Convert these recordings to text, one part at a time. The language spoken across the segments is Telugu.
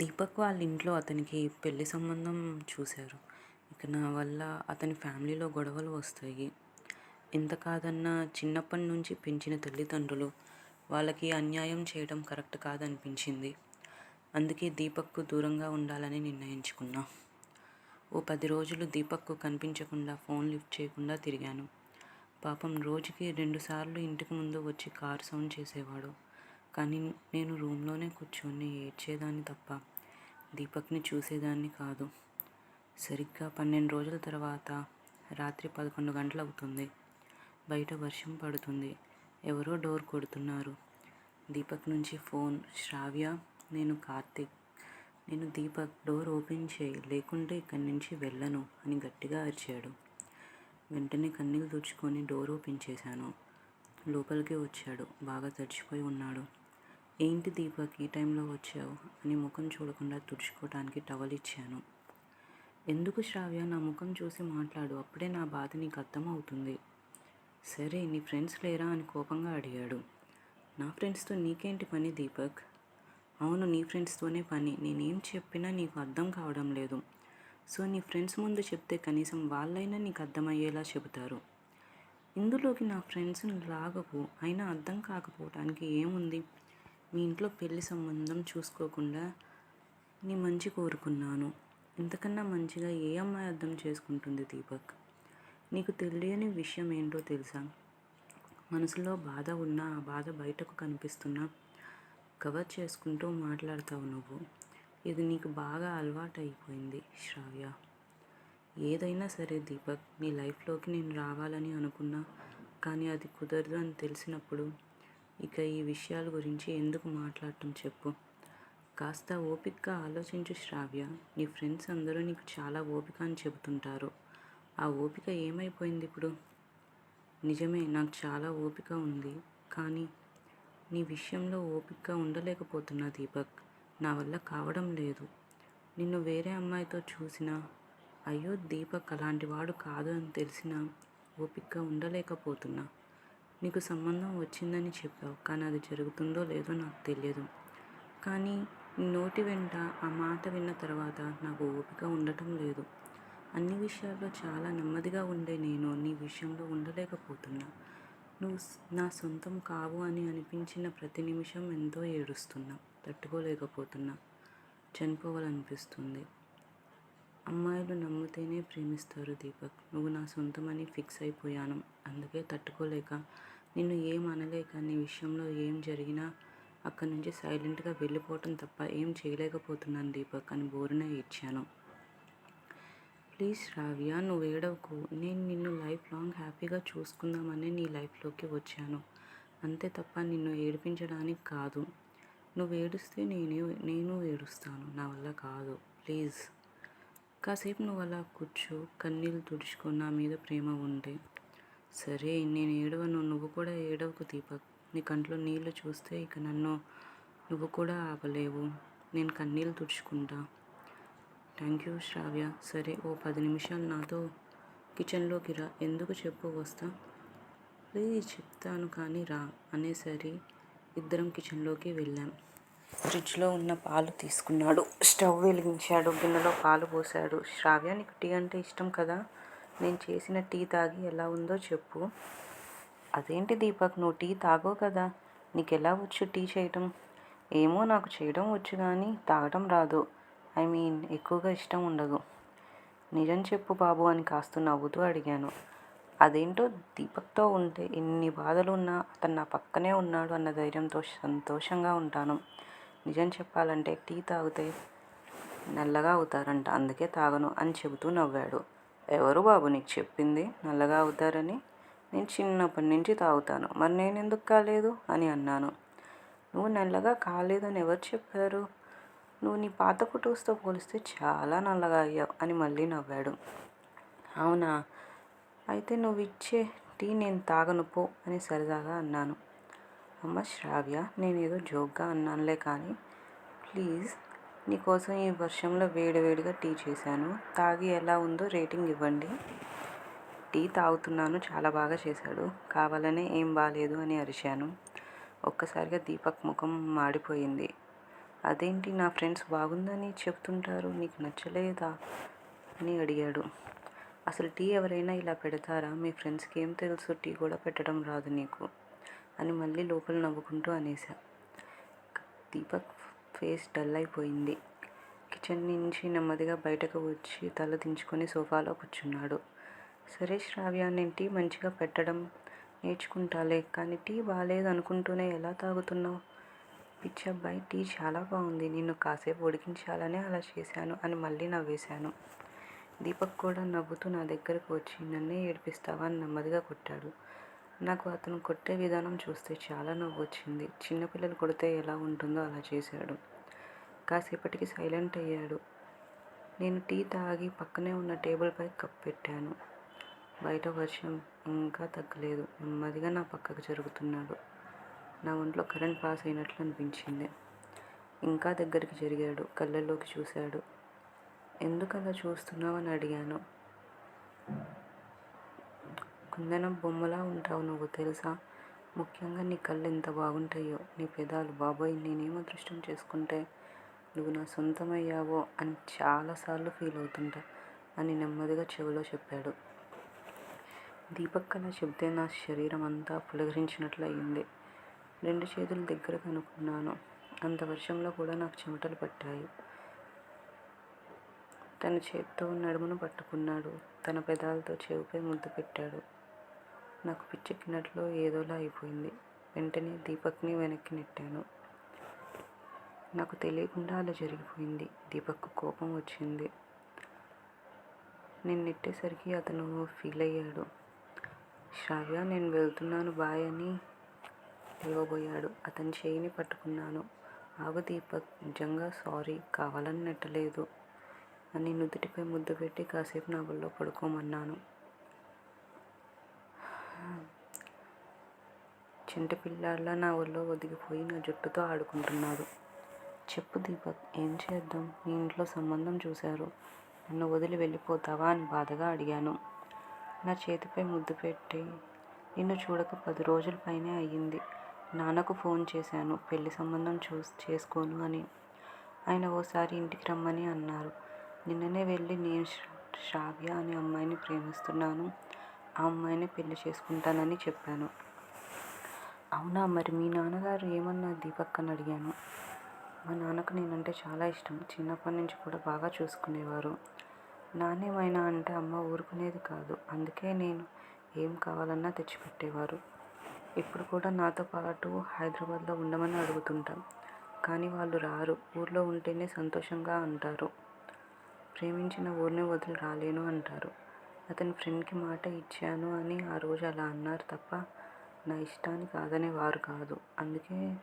దీపక్ వాళ్ళ ఇంట్లో అతనికి పెళ్ళి సంబంధం చూశారు. ఇక నా వల్ల అతని ఫ్యామిలీలో గొడవలు వస్తాయి. ఎంత కాదన్నా చిన్నప్పటి నుంచి పెంచిన తల్లిదండ్రులు వాళ్ళకి అన్యాయం చేయడం కరెక్ట్ కాదనిపించింది. అందుకే దీపక్కు దూరంగా ఉండాలని నిర్ణయించుకున్నా. ఓ పది రోజులు దీపక్కు కనిపించకుండా ఫోన్ లిఫ్ట్ చేయకుండా తిరిగాను. పాపం రోజుకి రెండుసార్లు ఇంటికి ముందు వచ్చి కార్ సౌండ్ చేసేవాడు. కానీ నేను రూమ్లోనే కూర్చొని ఏడ్చేదాన్ని తప్ప దీపక్ని చూసేదాన్ని కాదు. సరిగ్గా పన్నెండు రోజుల తర్వాత రాత్రి పదకొండు గంటలు అవుతుంది బయట వర్షం పడుతుంది. ఎవరో డోర్ కొడుతున్నారు. దీపక్ నుంచి ఫోన్. శ్రావ్య నేను కార్తిక్. నేను దీపక్ డోర్ ఓపెన్ చేయి లేకుంటే ఇక్కడి నుంచి వెళ్ళను అని గట్టిగా అరిచాడు. వెంటనే కన్నీళ్ళు తుడుచుకొని డోర్ ఓపెన్ చేశాను. లోపలికి వచ్చాడు. బాగా తడిచిపోయి ఉన్నాడు. ఏంటి దీపక్ ఈ టైంలో వచ్చావు? అని ముఖం చూడకుండా తుడుచుకోవడానికి టవల్ ఇచ్చాను. ఎందుకు శ్రావ్య? నా ముఖం చూసి మాట్లాడు. అప్పుడే నా బాధ నీకు అర్థమవుతుంది. సరే నీ ఫ్రెండ్స్ లేరా అని కోపంగా అడిగాడు. నా ఫ్రెండ్స్తో నీకేంటి పని దీపక్? అవును నీ ఫ్రెండ్స్తోనే పని. నేనేం చెప్పినా నీకు అర్థం కావడం లేదు. సో నీ ఫ్రెండ్స్ ముందు చెప్తే కనీసం వాళ్ళైనా నీకు అర్థమయ్యేలా చెబుతారు. ఇందులోకి నా ఫ్రెండ్స్ని లాగకు. అయినా అర్థం కాకపోవటానికి ఏముంది? మీ ఇంట్లో పెళ్ళి సంబంధం చూసుకోకుండా నీ మంచి కోరుకున్నాను. ఇంతకన్నా మంచిగా ఏ అమ్మాయి అర్థం చేసుకుంటుంది దీపక్? నీకు తెలియని విషయం ఏంటో తెలుసా? మనసులో బాధ ఉన్నా ఆ బాధ బయటకు కనిపిస్తున్నా కవర్ చేసుకుంటూ మాట్లాడతావు నువ్వు. ఇది నీకు బాగా అలవాటు అయిపోయింది శ్రావ్య. ఏదైనా సరే దీపక్ నీ లైఫ్లోకి నేను రావాలని అనుకున్నా కానీ అది కుదరదు అని తెలిసినప్పుడు ఇక ఈ విషయాల గురించి ఎందుకు మాట్లాడటం చెప్పు. కాస్త ఓపికగా ఆలోచించు శ్రావ్య. నీ ఫ్రెండ్స్ అందరూ నీకు చాలా ఓపిక అని చెబుతుంటారు. ఆ ఓపిక ఏమైపోయింది ఇప్పుడు? నిజమే నాకు చాలా ఓపిక ఉంది. కానీ నీ విషయంలో ఓపికగా ఉండలేకపోతున్నా దీపక్. నా వల్ల కావడం లేదు. నిన్ను వేరే అమ్మాయితో చూసినా అయ్యో దీపక్ అలాంటి వాడు కాదు అని తెలిసినా ఓపికగా ఉండలేకపోతున్నా. నీకు సంబంధం వచ్చిందని చెప్పావు. కానీ అది జరుగుతుందో లేదో నాకు తెలియదు. కానీ నీ నోటి వెంట ఆ మాట విన్న తర్వాత నాకు ఓపిక ఉండటం లేదు. అన్ని విషయాల్లో చాలా నెమ్మదిగా ఉండే నేను నీ విషయంలో ఉండలేకపోతున్నా. నువ్వు నా సొంతం కావు అని అనిపించిన ప్రతి నిమిషం ఎంతో ఏడుస్తున్నా. తట్టుకోలేకపోతున్నా. చనిపోవాలనిపిస్తుంది. అమ్మాయిలు నమ్మితేనే ప్రేమిస్తారు దీపక్. నువ్వు నా సొంతమని ఫిక్స్ అయిపోయాను. అందుకే తట్టుకోలేక నిన్ను ఏం అనలేక నీ విషయంలో ఏం జరిగినా అక్కడి నుంచి సైలెంట్గా వెళ్ళిపోవటం తప్ప ఏం చేయలేకపోతున్నాను దీపక్ అని బోరున ఇచ్చాను ప్లీజ్ రావ్య నువ్వు ఏడవకు. నేను నిన్ను లైఫ్ లాంగ్ హ్యాపీగా చూసుకుందామని నీ లైఫ్లోకి వచ్చాను. అంతే తప్ప నిన్ను ఏడిపించడానికి కాదు. నువ్వు ఏడుస్తే నేను నేను ఏడుస్తాను. నా వల్ల కాదు. ప్లీజ్. కాసేపు నువ్వు అలా కూర్చో కన్నీళ్ళు తుడుచుకో నా మీద ప్రేమ ఉంటే సరే నేను ఏడవను నువ్వు కూడా ఏడవకు దీపక్. నీ కంట్లో నీళ్ళు చూస్తే ఇక నన్ను నువ్వు కూడా ఆపలేవు. నేను కన్నీళ్ళు తుడుచుకుంటా. థ్యాంక్ యూ శ్రావ్య. సరే ఓ పది నిమిషాలు నాతో కిచెన్లోకి రా. ఎందుకు చెప్పు వస్తా? ప్లీజ్ చెప్తాను కానీ రా అనేసరి ఇద్దరం కిచెన్లోకి వెళ్ళాం. ఫ్రిడ్జ్లో ఉన్న పాలు తీసుకున్నాడు. స్టవ్ వెలిగించాడు గిన్నెలో పాలు పోసాడు శ్రావ్య నీకు టీ అంటే ఇష్టం కదా? నేను చేసిన టీ తాగి ఎలా ఉందో చెప్పు. అదేంటి దీపక్ నువ్వు టీ తాగో కదా? నీకు ఎలా వచ్చు టీ చేయటం? ఏమో నాకు చేయడం వచ్చు కానీ తాగడం రాదు. ఐ మీన్ ఎక్కువగా ఇష్టం ఉండదు. నిజం చెప్పు బాబు అని కాస్త నవ్వుతూ అడిగాను. అదేంటో దీపక్తో ఉంటే ఎన్ని బాధలు ఉన్నా అతను నా పక్కనే ఉన్నాడు అన్న ధైర్యంతో సంతోషంగా ఉంటాను. నిజం చెప్పాలంటే టీ తాగితే నల్లగా అవుతారంట అందుకే తాగను అని చెబుతూ నవ్వాడు. ఎవరు బాబు నీకు చెప్పింది నల్లగా అవుతారని? నేను చిన్నప్పటి నుంచి తాగుతాను మరి నేను ఎందుకు కాలేదు అని అన్నాను. నువ్వు నల్లగా కాలేదని ఎవరు చెప్పారు? నువ్వు నీ పాత ఫొటోస్తో పోలిస్తే చాలా నల్లగా అయ్యావు అని మళ్ళీ నవ్వాడు. అవునా? అయితే నువ్వు ఇచ్చే టీ నేను తాగను పో అని సరదాగా అన్నాను. అమ్మ శ్రావ్య నేనేదో జోక్గా అన్నానులే కానీ ప్లీజ్ నీకోసం ఈ వర్షంలో వేడివేడిగా టీ చేశాను. తాగి ఎలా ఉందో రేటింగ్ ఇవ్వండి. టీ తాగుతున్నాను చాలా బాగా చేశాడు. కావాలనే ఏం బాగాలేదు అని అరిశాను ఒక్కసారిగా దీపక్ ముఖం మాడిపోయింది. అదేంటి నా ఫ్రెండ్స్ బాగుందని చెప్తుంటారు నీకు నచ్చలేదా? అని అడిగాడు. అసలు టీ ఎవరైనా ఇలా పెడతారా? మీ ఫ్రెండ్స్కి ఏం తెలుసు? టీ కూడా పెట్టడం రాదు నీకు. అని మళ్ళీ లోపల నవ్వుకుంటూ అనేసా. దీపక్ ఫేస్ డల్ అయిపోయింది. కిచెన్ నుంచి నెమ్మదిగా బయటకు వచ్చి తల దించుకొని సోఫాలో కూర్చున్నాడు. సురేష్ శ్రావ్య నేను టీ మంచిగా పెట్టడం నేర్చుకుంటాలే కానీ టీ బాగాలేదు అనుకుంటూనే ఎలా తాగుతున్నావు? పిచ్చి అబ్బాయి టీ చాలా బాగుంది నిన్ను కాసేపు ఉడికించాలని అలా చేశాను అని మళ్ళీ నవ్వేశాను. దీపక్ కూడా నవ్వుతూ నా దగ్గరకు వచ్చి నన్నే ఏడిపిస్తావా? అని నెమ్మదిగా కొట్టాడు. నాకు అతను కొట్టే విధానం చూస్తే చాలా నవ్వు వచ్చింది చిన్నపిల్లలు కొడితే ఎలా ఉంటుందో అలా చేశాడు. కాసేపటికి సైలెంట్ అయ్యాడు. నేను టీ తాగి పక్కనే ఉన్న టేబుల్పై కప్ పెట్టాను. బయట వర్షం ఇంకా తగ్గలేదు. నెమ్మదిగా నా పక్కకు జరుగుతున్నాడు. నా ఒంట్లో కరెంట్ పాస్ అయినట్లు అనిపించింది. ఇంకా దగ్గరికి జరిగాడు. కళ్ళల్లోకి చూశాడు. ఎందుకు అలా చూస్తున్నావు అని అడిగాను. కుందనం బొమ్మలా ఉంటావు నువ్వు తెలుసా? ముఖ్యంగా నీ కళ్ళు ఎంత బాగుంటాయో నీ పెదాలు బాబోయ్ నేనేం అదృష్టం చేసుకుంటే నువ్వు నా సొంతమయ్యావో అని చాలాసార్లు ఫీల్ అవుతుంటా అని నెమ్మదిగా చెవిలో చెప్పాడు. దీపక్ అలా చెబితే నా శరీరం అంతా పులకరించినట్లు అయింది రెండు చేతులు దగ్గర కనుక్కున్నాను. అంత వర్షంలో కూడా నాకు చెమటలు పట్టాయి. తన చేత్తో నడుమును పట్టుకున్నాడు. తన పెదాలతో చెవిపై ముద్దు పెట్టాడు. నాకు పిచ్చెక్కినట్లు ఏదోలా అయిపోయింది. వెంటనే దీపక్ని వెనక్కి నెట్టాను. నాకు తెలియకుండా అలా జరిగిపోయింది. దీపక్ కోపం వచ్చింది. నేను నెట్టేసరికి అతను ఫీల్ అయ్యాడు. శ్రావ్య నేను వెళ్తున్నాను బాయ్ అని లేవబోయాడు. అతని చేయిని పట్టుకున్నాను. ఆగు దీపక్ నిజంగా సారీ కావాలని నెట్టలేదు అని నుదుటిపై ముద్దు పెట్టి కాసేపు నా ఒళ్ళో పడుకోమన్నాను. చింటి పిల్లాడిలా నా ఒళ్ళో ఒదిగిపోయి నా జుట్టుతో ఆడుకుంటున్నాడు. చెప్పు దీపక్ ఏం చేద్దాం? మీ ఇంట్లో సంబంధం చూశారు. నన్ను వదిలి వెళ్ళిపోతావా అని బాధగా అడిగాను. నా చేతిపై ముద్దు పెట్టి నిన్ను చూడక పది రోజుల పైనే అయ్యింది. నాన్నకు ఫోన్ చేశాను పెళ్ళి సంబంధం చూ చేసుకోను అని. ఆయన ఓసారి ఇంటికి రమ్మని అన్నారు. నిన్ననే వెళ్ళి నేను శ్రావ్య అనే అమ్మాయిని ప్రేమిస్తున్నాను. ఆ అమ్మాయిని పెళ్ళి చేసుకుంటానని చెప్పాను. అవునా? మరి మీ నాన్నగారు ఏమన్నా దీపక్ అని అడిగాను. మా నాన్నకు నేనంటే చాలా ఇష్టం. చిన్నప్పటి నుంచి కూడా బాగా చూసుకునేవారు. నాణ్యమైనా అంటే అమ్మ ఊరుకునేది కాదు. అందుకే నేను ఏం కావాలన్నా తెచ్చిపెట్టేవారు. ఇప్పుడు కూడా నాతో పాటు హైదరాబాద్లో ఉండమని అడుగుతుంటాం. కానీ వాళ్ళు రారు. ఊర్లో ఉంటేనే సంతోషంగా అంటారు. ప్రేమించిన ఊరిని వదిలి రాలేను అంటారు. అతని ఫ్రెండ్కి మాట ఇచ్చాను అని ఆ రోజు అలా అన్నారు తప్ప నా ఇష్టాన్ని కాదనే వారు కాదు. అందుకే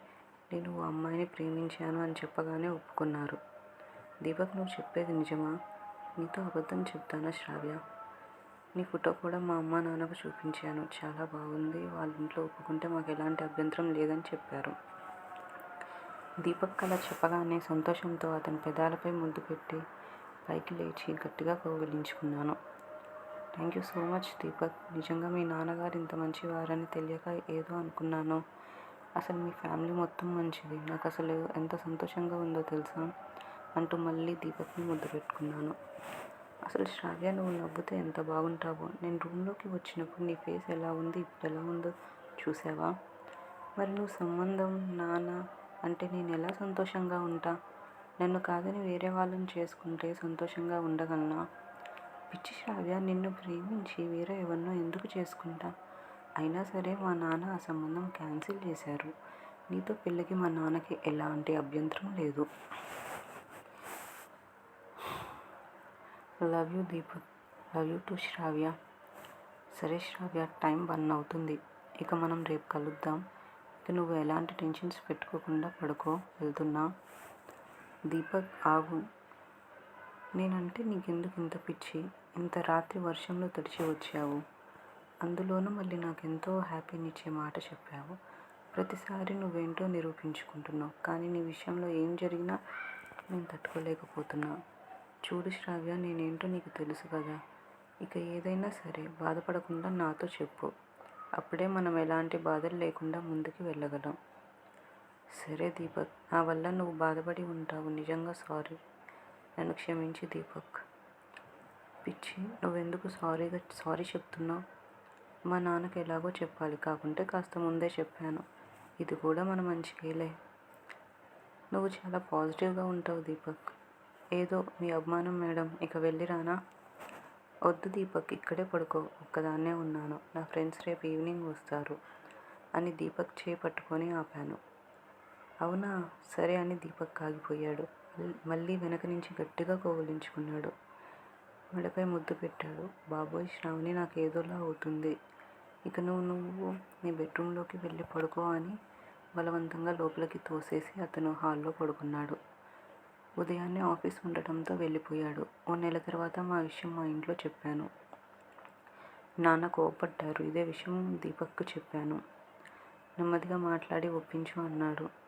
నేను ఓ అమ్మాయిని ప్రేమించాను అని చెప్పగానే ఒప్పుకున్నారు. దీపక్ నువ్వు చెప్పేది నిజమా? నీతో అబద్ధం చెప్తానా శ్రావ్య? నీ ఫోటో కూడా మా అమ్మ నాన్నకు చూపించాను. చాలా బాగుంది. వాళ్ళ ఇంట్లో ఒప్పుకుంటే మాకు ఎలాంటి అభ్యంతరం లేదని చెప్పారు. దీపక్ అలా చెప్పగానే సంతోషంతో అతని పెదాలపై ముద్దు పెట్టి పైకి లేచి గట్టిగా కౌగిలించుకున్నాను. Thank you so much Deepak. నిజంగా మీ నాన్నగారు ఇంత మంచివారని తెలియక ఏదో అనుకున్నాను. అసలు మీ ఫ్యామిలీ మొత్తం మంచిది. నాకు అసలు ఎంత సంతోషంగా ఉందో తెలుసా? అంటూ మళ్ళీ దీపక్ని ముద్దు పెట్టుకున్నాను. అసలు శ్రావ్య నువ్వు నవ్వుతే ఎంత బాగుంటావో. నేను రూమ్లోకి వచ్చినప్పుడు నీ ఫేస్ ఎలా ఉంది? ఇప్పుడు ఎలా ఉందో చూసావా? మరి నువ్వు సంబంధం నాన్న అంటే నేను ఎలా సంతోషంగా ఉంటా? నన్ను కాదని వేరే వాళ్ళని చేసుకుంటే సంతోషంగా ఉండగలనా? పిచ్చి శ్రావ్య నిన్ను ప్రేమించి వేరే ఎవరినో ఎందుకు చేసుకుంటా? అయినా సరే మా నాన్న ఆ సంబంధం క్యాన్సిల్ చేశారు. నీతో పెళ్ళికి మా నాన్నకి ఎలాంటి అభ్యంతరం లేదు. Love you Deepak. Love you too Shravya. సరే శ్రావ్య టైం వన్ అవుతుంది. ఇక మనం రేపు కలుద్దాం. ఇక నువ్వు ఎలాంటి టెన్షన్స్ పెట్టుకోకుండా పడుకో వెళ్తున్నా. దీపక్ ఆగు. నేనంటే నీకెందుకు ఇంత పిచ్చి? ఇంత రాత్రి వర్షంలో తడిచి వచ్చావు. అందులోనూ మళ్ళీ నాకెంతో హ్యాపీనిచ్చే మాట చెప్పావు. ప్రతిసారి నువ్వేంటో నిరూపించుకుంటున్నావు. కానీ నీ విషయంలో ఏం జరిగినా నేను తట్టుకోలేకపోతున్నా. చూడు శ్రావ్య నేనేంటో నీకు తెలుసు కదా. ఇక ఏదైనా సరే బాధపడకుండా నాతో చెప్పు. అప్పుడే మనం ఎలాంటి బాధలు లేకుండా ముందుకు వెళ్ళగలం. సరే దీపక్ నా వల్ల నువ్వు బాధపడి ఉంటావు. నిజంగా సారీ. నన్ను క్షమించి దీపక్. పిచ్చి నువ్వెందుకు సారీగా సారీ చెప్తున్నావు? మా నాన్నకి ఎలాగో చెప్పాలి. కాకుంటే కాస్త ముందే చెప్పాను. ఇది కూడా మన మంచికేలే నువ్వు చాలా పాజిటివ్గా ఉంటావు దీపక్. ఏదో మీ అభిమానం మేడం. ఇక వెళ్ళిరానా వద్దు దీపక్ ఇక్కడే పడుకో. ఒక్కదాన్నే ఉన్నాను. నా ఫ్రెండ్స్ రేపు ఈవినింగ్ వస్తారు అని దీపక్ చేయి పట్టుకొని ఆపాను. అవునా? సరే అని దీపక్ ఆగిపోయాడు. మళ్ళీ వెనక నుంచి గట్టిగా కౌగిలించుకున్నాడు మెడపై ముద్దు పెట్టాడు. బాబోయ్ శ్రావణి నాకు ఏదోలా అవుతుంది. ఇక నువ్వు నువ్వు నీ బెడ్రూమ్లోకి వెళ్ళి పడుకో అని బలవంతంగా లోపలికి తోసేసి అతను హాల్లో పడుకున్నాడు. ఉదయాన్నే ఆఫీస్ ఉండటంతో వెళ్ళిపోయాడు. ఓ నెల తర్వాత మా విషయం మా ఇంట్లో చెప్పాను. నాన్న కోపడ్డారు. ఇదే విషయం దీపక్కు చెప్పాను. నెమ్మదిగా మాట్లాడి ఒప్పించు అన్నాడు.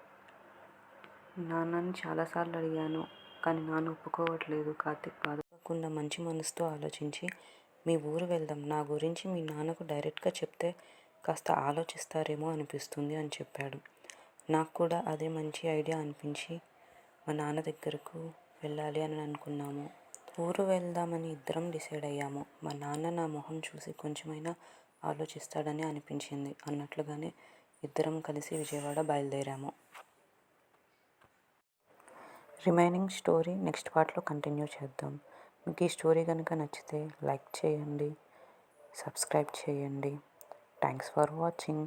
నాన్నని చాలాసార్లు అడిగాను కానీ నాన్న ఒప్పుకోవట్లేదు కార్తిక్ బాధపడకుండా మంచి మనసుతో ఆలోచించి మీ ఊరు వెళ్దాం నా గురించి మీ నాన్నకు డైరెక్ట్గా చెప్తే కాస్త ఆలోచిస్తారేమో అనిపిస్తుంది అని చెప్పాడు. నాకు కూడా అదే మంచి ఐడియా అనిపించి మా నాన్న దగ్గరకు వెళ్ళాలి అని అనుకున్నాము. ఊరు వెళ్దామని ఇద్దరం డిసైడ్ అయ్యాము. మా నాన్న నా మొహం చూసి కొంచెమైనా ఆలోచిస్తాడని అనిపించింది అన్నట్లుగానే ఇద్దరం కలిసి విజయవాడ బయలుదేరాము. రిమైనింగ్ స్టోరీ నెక్స్ట్ పార్ట్లో కంటిన్యూ చేద్దాం. మీకు ఈ స్టోరీ కనుక నచ్చితే లైక్ చేయండి సబ్స్క్రైబ్ చేయండి. Thanks for watching.